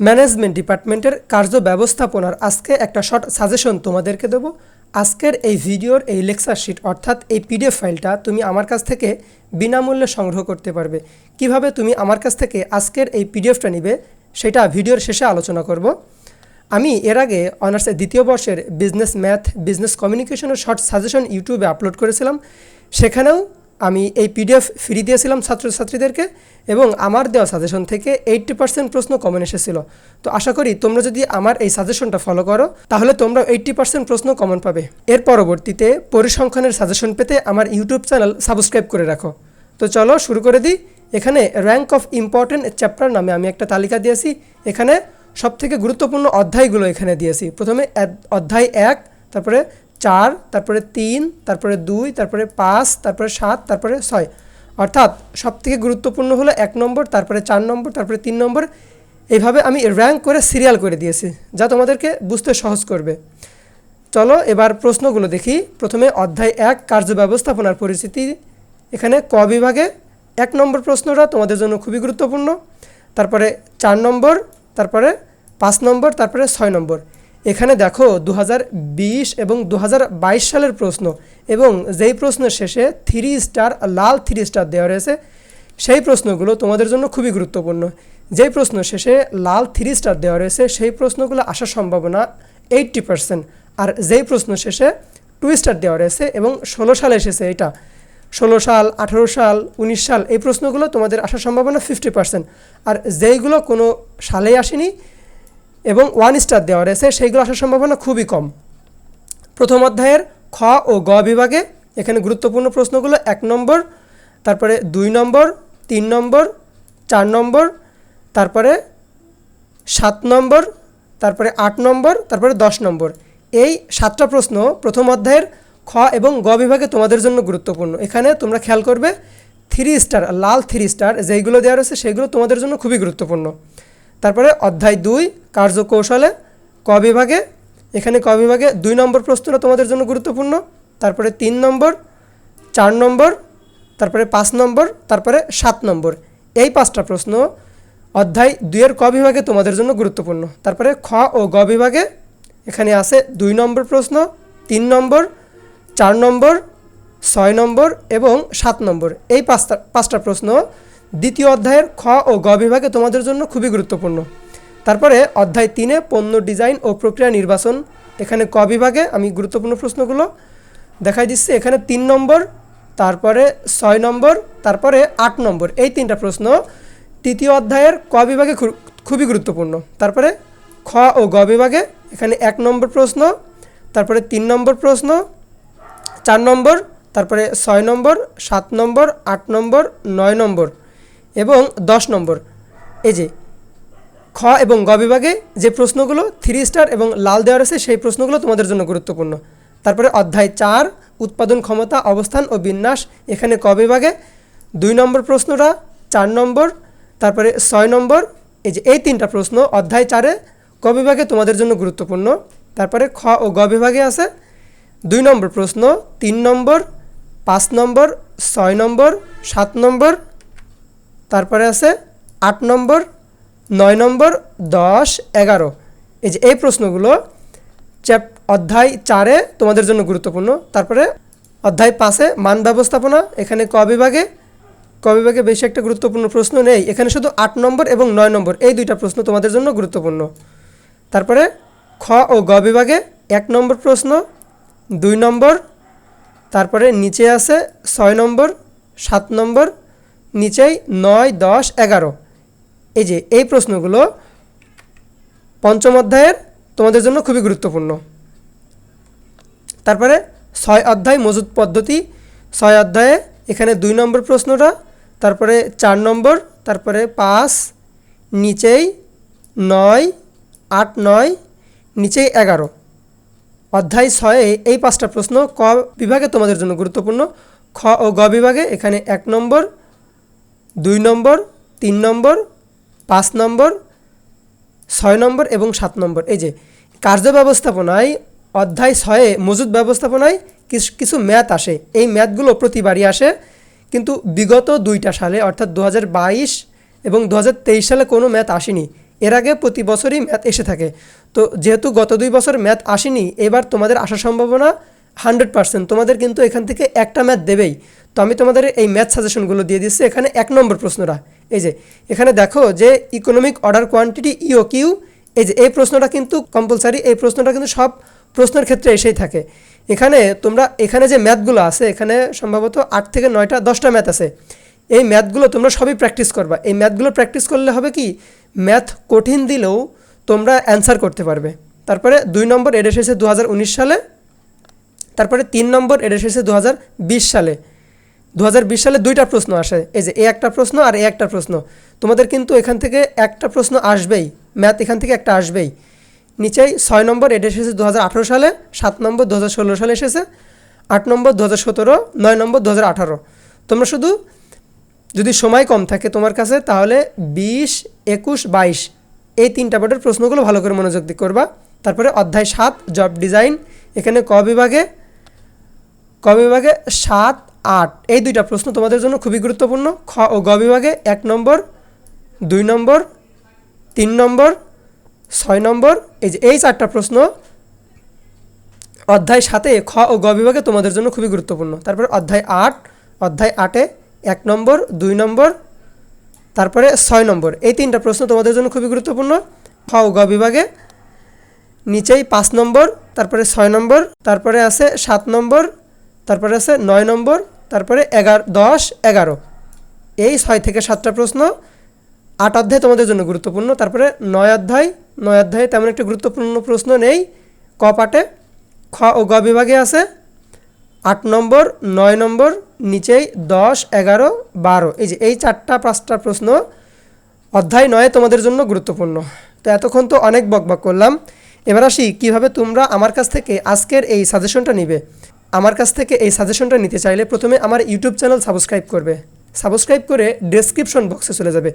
Management ডিপার্টমেন্টের কার্য ব্যবস্থাপনার আজকে একটা শর্ট সাজেশন তোমাদেরকে দেবো। আজকের এই ভিডিওর এই লেকচার শিট অর্থাৎ এই পিডিএফ ফাইলটা তুমি আমার কাছ থেকে বিনামূল্যে সংগ্রহ করতে পারবে। কীভাবে তুমি আমার কাছ থেকে আজকের এই পিডিএফটা নিবে, সেটা ভিডিওর শেষে আলোচনা করব। আমি এর আগে অনার্সের দ্বিতীয় বর্ষের বিজনেস ম্যাথ বিজনেস কমিউনিকেশনের শর্ট সাজেশন ইউটিউবে আপলোড করেছিলাম। সেখানেও আমি এই পিডিএফ ফ্রি দিয়েছিলাম ছাত্রছাত্রীদেরকে এবং আমার দেওয়া সাজেশন থেকে এইট্টি পার্সেন্ট প্রশ্ন কমন এসেছিল। তো আশা করি তোমরা যদি আমার এই সাজেশনটা ফলো করো, তাহলে তোমরা এইট্টি পার্সেন্ট প্রশ্ন কমন পাবে। এর পরবর্তীতে পরিসংখ্যানের সাজেশন পেতে আমার ইউটিউব চ্যানেল সাবস্ক্রাইব করে রাখো। তো চলো শুরু করে দিই। এখানে র্যাঙ্ক অফ ইম্পর্টেন্ট চ্যাপ্টার নামে আমি একটা তালিকা দিয়েছি। এখানে সবথেকে গুরুত্বপূর্ণ অধ্যায়গুলো এখানে দিয়েছি। প্রথমে অধ্যায় এক, তারপরে চার, তারপরে তিন, তারপরে দুই, তারপরে পাঁচ, তারপরে সাত, তারপরে ছয়। অর্থাৎ সবথেকে গুরুত্বপূর্ণ হলো এক নম্বর, তারপরে চার নম্বর, তারপরে তিন নম্বর। এইভাবে আমি র্যাঙ্ক করে সিরিয়াল করে দিয়েছি, যা তোমাদেরকে বুঝতে সহজ করবে। চলো এবার প্রশ্নগুলো দেখি। প্রথমে অধ্যায় এক, কার্য ব্যবস্থাপনার পরিস্থিতি। এখানে ক বিভাগে এক নম্বর প্রশ্নটা তোমাদের জন্য খুবই গুরুত্বপূর্ণ। তারপরে চার নম্বর, তারপরে পাঁচ নম্বর, তারপরে ছয় নম্বর। এখানে দেখো দু হাজার বিশ এবং দু হাজার বাইশ সালের প্রশ্ন এবং যেই প্রশ্নের শেষে থ্রি স্টার লাল থ্রি স্টার দেওয়া রয়েছে, সেই প্রশ্নগুলো তোমাদের জন্য খুবই গুরুত্বপূর্ণ। যেই প্রশ্ন শেষে লাল থ্রি স্টার দেওয়া রয়েছে, সেই প্রশ্নগুলো আসার সম্ভাবনা এইট্টি পার্সেন্ট আর যেই প্রশ্ন শেষে টু স্টার দেওয়া রয়েছে এবং ষোলো সালে এসেছে এটা, ষোলো সাল, আঠেরো সাল, উনিশ সাল, এই প্রশ্নগুলো তোমাদের আসার সম্ভাবনা ফিফটি পার্সেন্ট আর যেইগুলো কোনো সালেই আসেনি এবং ওয়ান স্টার দেওয়া রয়েছে, সেইগুলো আসার সম্ভাবনা খুবই কম। প্রথম অধ্যায়ের খ ও গ বিভাগে এখানে গুরুত্বপূর্ণ প্রশ্নগুলো, এক নম্বর, তারপরে দুই নম্বর, তিন নম্বর, চার নম্বর, তারপরে সাত নম্বর, তারপরে আট নম্বর, তারপরে দশ নম্বর। এই সাতটা প্রশ্ন প্রথম অধ্যায়ের খ এবং গ বিভাগে তোমাদের জন্য গুরুত্বপূর্ণ। এখানে তোমরা খেয়াল করবে থ্রি স্টার লাল থ্রি স্টার যেইগুলো দেওয়া রয়েছে, সেগুলো তোমাদের জন্য খুবই গুরুত্বপূর্ণ। তারপরে অধ্যায় দুই, কার্যকৌশলে ক বিভাগে। এখানে ক বিভাগে দুই নম্বর প্রশ্নটা তোমাদের জন্য গুরুত্বপূর্ণ, তারপরে তিন নম্বর, চার নম্বর, তারপরে পাঁচ নম্বর, তারপরে সাত নম্বর। এই পাঁচটা প্রশ্ন অধ্যায় দুইয়ের ক বিভাগে তোমাদের জন্য গুরুত্বপূর্ণ। তারপরে খ ও গ বিভাগে এখানে আছে দুই নম্বর প্রশ্ন, তিন নম্বর, চার নম্বর, ছয় নম্বর এবং সাত নম্বর। এই পাঁচটা পাঁচটা প্রশ্ন দ্বিতীয় অধ্যায়ের খ ও গ বিভাগে তোমাদের জন্য খুবই গুরুত্বপূর্ণ। তারপরে অধ্যায় তিনে পণ্য ডিজাইন ও প্রক্রিয়া নির্বাচন। এখানে ক বিভাগে আমি গুরুত্বপূর্ণ প্রশ্নগুলো দেখাই দিচ্ছি। এখানে তিন নম্বর, তারপরে ছয় নম্বর, তারপরে আট নম্বর। এই তিনটা প্রশ্ন তৃতীয় অধ্যায়ের ক বিভাগে খুবই গুরুত্বপূর্ণ। তারপরে খ ও গ বিভাগে এখানে এক নম্বর প্রশ্ন, তারপরে তিন নম্বর প্রশ্ন, চার নম্বর, তারপরে ছয় নম্বর, সাত নম্বর, আট নম্বর, নয় নম্বর। এবং দশ নম্বর, এই যে খ এবং গ বিভাগে যে প্রশ্নগুলো থ্রি স্টার এবং লাল দেওয়া রয়েছে সেই প্রশ্নগুলো তোমাদের জন্য গুরুত্বপূর্ণ। তারপরে অধ্যায় চার, উৎপাদন ক্ষমতা, অবস্থান ও বিন্যাস, এখানে ক বিভাগে দুই নম্বর প্রশ্নটা, চার নম্বর, তারপরে ছয় নম্বর, এই যে এই তিনটা প্রশ্ন অধ্যায় চারে ক বিভাগে তোমাদের জন্য গুরুত্বপূর্ণ। তারপরে খ ও গ বিভাগে আছে দুই নম্বর প্রশ্ন, তিন নম্বর, পাঁচ নম্বর, ছয় নম্বর, সাত নম্বর তারপরে আছে আট নম্বর, নয় নম্বর, দশ, এগারো। এই যে এই প্রশ্নগুলো চ্যাপ, অধ্যায় চারে তোমাদের জন্য গুরুত্বপূর্ণ। তারপরে অধ্যায় পাঁচে মান ব্যবস্থাপনা, এখানে ক বিভাগে ক বিভাগে বেশি একটা গুরুত্বপূর্ণ প্রশ্ন নেই। এখানে শুধু আট নম্বর এবং নয় নম্বর, এই দুইটা প্রশ্ন তোমাদের জন্য গুরুত্বপূর্ণ। তারপরে খ ও গ বিভাগে এক নম্বর প্রশ্ন, দুই নম্বর, তারপরে নিচে আছে ছয় নম্বর, সাত নম্বর নিচেই নয়, দশ, এগারো। এই যে, এই প্রশ্নগুলো পঞ্চম অধ্যায়ের তোমাদের জন্য খুবই গুরুত্বপূর্ণ। তারপরে ছয় অধ্যায় মজুদ পদ্ধতি। ছয় অধ্যায়ে এখানে দুই নম্বর প্রশ্নটা, তারপরে চার নম্বর, তারপরে পাঁচ, নিচেই নয়, আট, নয়, নিচেই এগারো। অধ্যায় ছয়ে এই পাঁচটা প্রশ্ন ক বিভাগে তোমাদের জন্য গুরুত্বপূর্ণ। খ ও গ বিভাগে এখানে এক নম্বর দুই নম্বর, তিন নম্বর, পাঁচ নম্বর, ছয় নম্বর এবং সাত নম্বর। এই যে, কার্য ব্যবস্থাপনায়, অধ্যায় ছয়ে মজুদ ব্যবস্থাপনায় কিছু কিছু ম্যাথ আসে। এই ম্যাথগুলো প্রতিবারই আসে। কিন্তু বিগত দুইটা সালে, অর্থাৎ দু হাজার বাইশ এবং দু হাজার তেইশ সালে কোনো ম্যাথ আসেনি। এর আগে প্রতি বছরই ম্যাথ এসে থাকে। তো যেহেতু গত দুই বছর ম্যাথ আসেনি, এবার তোমাদের আসার সম্ভাবনা হান্ড্রেড পার্সেন্ট। তোমাদের কিন্তু এখান থেকে একটা ম্যাথ দেবেই। তো আমি তোমাদের এই ম্যাথ সাজেশনগুলো দিয়ে দিচ্ছি। এখানে এক নম্বর প্রশ্নটা। এই যে, এখানে দেখো যে economic order quantity E O Q যে, এই প্রশ্নটা কিন্তু কম্পালসারি এই প্রশ্নটা কিন্তু সব প্রশ্নের ক্ষেত্রে এসেই থাকে। এখানে তোমরা, এখানে যে ম্যাথগুলো আছে, এখানে সম্ভবত আট থেকে নয়টা, দশটা ম্যাথ আছে। এই ম্যাথগুলো তোমরা সবই প্র্যাকটিস করবা। এই ম্যাথগুলো প্র্যাকটিস করলে হবে কি? ম্যাথ কঠিন দিলেও তোমরা অ্যান্সার করতে পারবে। তারপরে দুই নম্বর এটা এসেছে দু হাজার উনিশ সালে তারপরে তিন নম্বর, এটা এসেছে দু হাজার বিশ সালে। দু হাজার বিশ সালে দুইটা প্রশ্ন আসে। এই যে এ একটা প্রশ্ন আর এ একটা প্রশ্ন। তোমাদের কিন্তু এখান থেকে একটা প্রশ্ন আসবেই। ম্যাথ এখান থেকে একটা আসবেই। নিচেই ছয় নম্বর, এটা এসেছে দু হাজার আঠেরো সালে। সাত নম্বর দু হাজার ষোলো সালে এসেছে। আট নম্বর দু সতেরো। নয় নম্বর দু হাজার আঠারো। তোমরা শুধু যদি সময় কম থাকে তোমার কাছে, তাহলে বিশ, একুশ, বাইশ এই তিনটা বোর্ডের প্রশ্নগুলো ভালো করে মনোযোগ করবা। তারপরে অধ্যায় সাত, জব ডিজাইন। এখানে ক বিভাগে ক বিভাগে সাত, আট। এই দুইটা প্রশ্ন তোমাদের জন্য খুবই গুরুত্বপূর্ণ। খ ও গ বিভাগে এক নম্বর, দুই নম্বর, তিন নম্বর, ছয় নম্বর। এই যে এই চারটা প্রশ্ন অধ্যায় সাতে খ ও গ বিভাগে তোমাদের জন্য খুবই গুরুত্বপূর্ণ। তারপরে অধ্যায় আট, অধ্যায় আটে এক নম্বর, দুই নম্বর, তারপরে ছয় নম্বর। এই তিনটা প্রশ্ন তোমাদের জন্য খুবই গুরুত্বপূর্ণ। খ ও গ বিভাগে নিচেই পাঁচ নম্বর, তারপরে ছয় নম্বর, তারপরে আছে সাত নম্বর তারপরে আছে নয় নম্বর, তারপরে এগারো, দশ, এগারো। এই ছয় থেকে সাতটা প্রশ্ন আট অধ্যায় তোমাদের জন্য গুরুত্বপূর্ণ। তারপরে নয় অধ্যায়, নয় অধ্যায়ে তেমন একটা গুরুত্বপূর্ণ প্রশ্ন নেই। ক পাটে খ ও গ বিভাগে আছে। আট নম্বর, নয় নম্বর, নিচেই দশ, এগারো, বারো। এই যে এই চারটা, পাঁচটা প্রশ্ন অধ্যায় নয় তোমাদের জন্য গুরুত্বপূর্ণ। তো এতক্ষণ তো অনেক বকবক করলাম। এবার আসি কীভাবে তোমরা আমার কাছ থেকে আজকের এই সাজেশনটা নিবে। আমার কাছ থেকে এই সাজেশনটা নিতে চাইলে প্রথমে আমার ইউটিউব চ্যানেল সাবস্ক্রাইব করবে। সাবস্ক্রাইব করে ডেসক্রিপশন বক্সে চলে যাবে।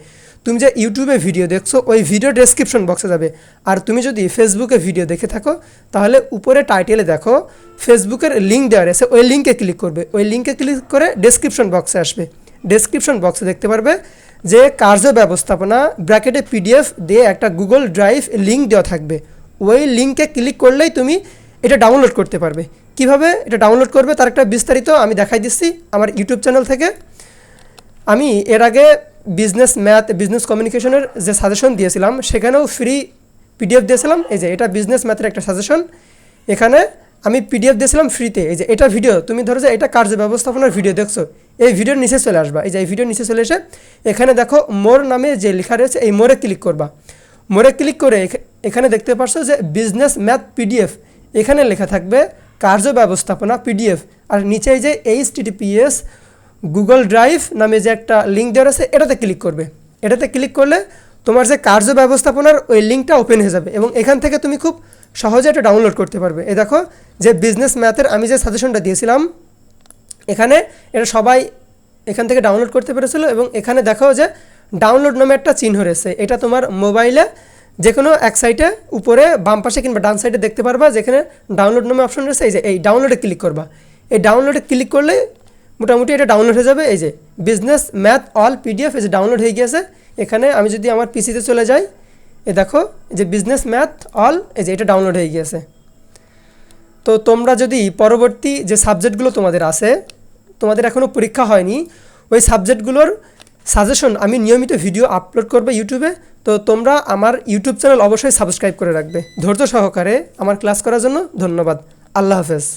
তুমি যে ইউটিউবে ভিডিও দেখছ, ওই ভিডিও ডেসক্রিপশন বক্সে যাবে। আর তুমি যদি ফেসবুকে ভিডিও দেখে থাকো, তাহলে উপরে টাইটেলে দেখো ফেসবুকের লিঙ্ক দেওয়া রয়েছে, ওই লিঙ্কে ক্লিক করবে। ওই লিঙ্কে ক্লিক করে ডেসক্রিপশন বক্সে আসবে। ডেসক্রিপশন বক্সে দেখতে পারবে যে কার্য ব্যবস্থাপনা ব্র্যাকেটে পিডিএফ দিয়ে একটা গুগল ড্রাইভ লিঙ্ক দেওয়া থাকবে। ওই লিঙ্কে ক্লিক করলেই তুমি এটা ডাউনলোড করতে পারবে। কীভাবে এটা ডাউনলোড করবে তার একটা বিস্তারিত আমি দেখাই দিচ্ছি আমার ইউটিউব চ্যানেল থেকে। আমি এর আগে বিজনেস ম্যাথ বিজনেস কমিউনিকেশনের যে সাজেশন দিয়েছিলাম, সেখানেও ফ্রি পিডিএফ দিয়েছিলাম। এই যে, এটা বিজনেস ম্যাথের একটা সাজেশন এখানে আমি পিডিএফ দিয়েছিলাম ফ্রিতে এই যে, এটা ভিডিও তুমি ধরো যে এটা কার্য ব্যবস্থাপনার ভিডিও দেখছ। এই ভিডিওর নিচে চলে আসবা। এই যে, এই ভিডিওর নিচে চলে এসে এখানে দেখো মোর নামে যে লেখা রয়েছে, এই মোরে ক্লিক করবা। মোরে ক্লিক করে এখানে দেখতে পারছ যে বিজনেস ম্যাথ পিডিএফ এখানে লেখা থাকবে কার্য ব্যবস্থাপনা পিডিএফ আর নিচে যে এইচ টিটিপিএস গুগল ড্রাইভ নামে যে একটা লিঙ্ক দেওয়া আছে, এটাতে ক্লিক করবে। এটাতে ক্লিক করলে তোমার যে কার্য ব্যবস্থাপনার ওই লিঙ্কটা ওপেন হয়ে যাবে এবং এখান থেকে তুমি খুব সহজে এটা ডাউনলোড করতে পারবে। এ দেখো, যে বিজনেস ম্যাথের আমি যে সাজেশনটা দিয়েছিলাম, এখানে এটা সবাই এখান থেকে ডাউনলোড করতে পেরেছিল এবং এখানে দেখো যে ডাউনলোড নামে একটা চিহ্ন রয়েছে। এটা তোমার মোবাইলে যে কোনো এক সাইডে উপরে বাম পাশে কিংবা ডান সাইডে দেখতে পারবা, যেখানে ডাউনলোড নামে অপশন রয়েছে, এই যে, এই ডাউনলোডে ক্লিক করবা। এই ডাউনলোডে ক্লিক করলে মোটামুটি এটা ডাউনলোড হয়ে যাবে, এই যে বিজনেস ম্যাথ অল পিডিএফ এই যে ডাউনলোড হয়ে গিয়েছে। এখানে আমি যদি আমার পিসিতে চলে যাই, এ দেখো যে বিজনেস ম্যাথ অল এই যে, এটা ডাউনলোড হয়ে গিয়েছে। তো তোমরা যদি পরবর্তী যে সাবজেক্টগুলো তোমাদের আছে, তোমাদের এখনও পরীক্ষা হয়নি, ওই সাবজেক্টগুলোর সাজেশন আমি নিয়মিত ভিডিও আপলোড করব ইউটিউবে তো তোমরা আমার ইউটিউব চ্যানেল অবশ্যই সাবস্ক্রাইব করে রাখবে। ধৈর্য সহকারে আমার ক্লাস করার জন্য ধন্যবাদ। আল্লাহ হাফেজ।